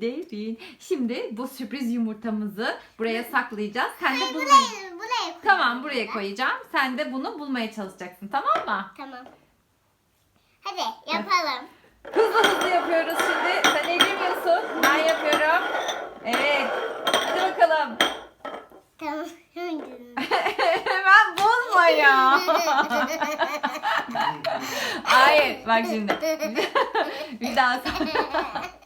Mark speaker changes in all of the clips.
Speaker 1: Derin. Şimdi bu sürpriz yumurtamızı buraya saklayacağız. Sen de
Speaker 2: Hayır,
Speaker 1: bunu...
Speaker 2: buraya, buraya koyacağım.
Speaker 1: Tamam buraya koyacağım. Sen de bunu bulmaya çalışacaksın tamam mı?
Speaker 2: Tamam. Hadi yapalım.
Speaker 1: Hızlı hızlı yapıyoruz şimdi. Sen ellemiyorsun. Ben yapıyorum. Evet. Hadi bakalım.
Speaker 2: Tamam.
Speaker 1: Hemen bulma ya. Hayır. Bak şimdi. Bir daha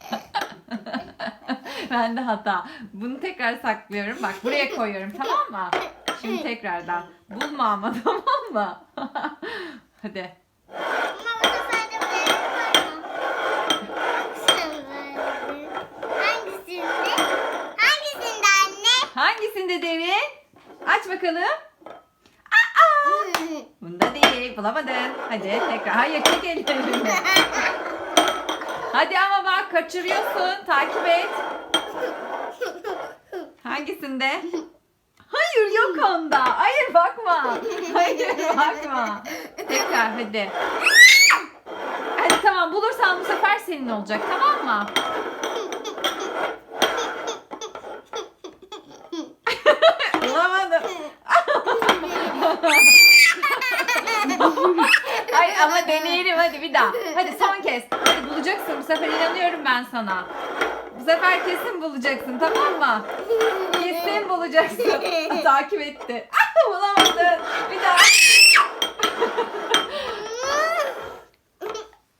Speaker 1: Ben de hata. Bunu tekrar saklıyorum. Bak buraya koyuyorum tamam mı? Şimdi tekrardan. Bulma ama tamam mı? Hadi.
Speaker 2: Hangisinde
Speaker 1: derin? Aç bakalım. Aa! Bunda değil. Bulamadın. Hadi tekrar. Hayır çek ellerini. Hadi ama bak kaçırıyorsun. Takip et. Hangisinde? Hayır yok onda. Hayır bakma. Hayır bakma. Tekrar hadi. Hadi tamam bulursan bu sefer senin olacak tamam mı? Bulamadım. Hayır ama deneyelim hadi bir daha. Hadi son kez. Hadi bulacaksın bu sefer inanıyorum ben sana. Bu sefer kesin bulacaksın tamam mı? olacaksın. Takip etti. Bulamadın. Bir daha.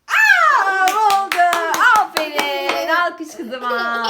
Speaker 1: Aa, oldu. Aferin. Alkış kızıma.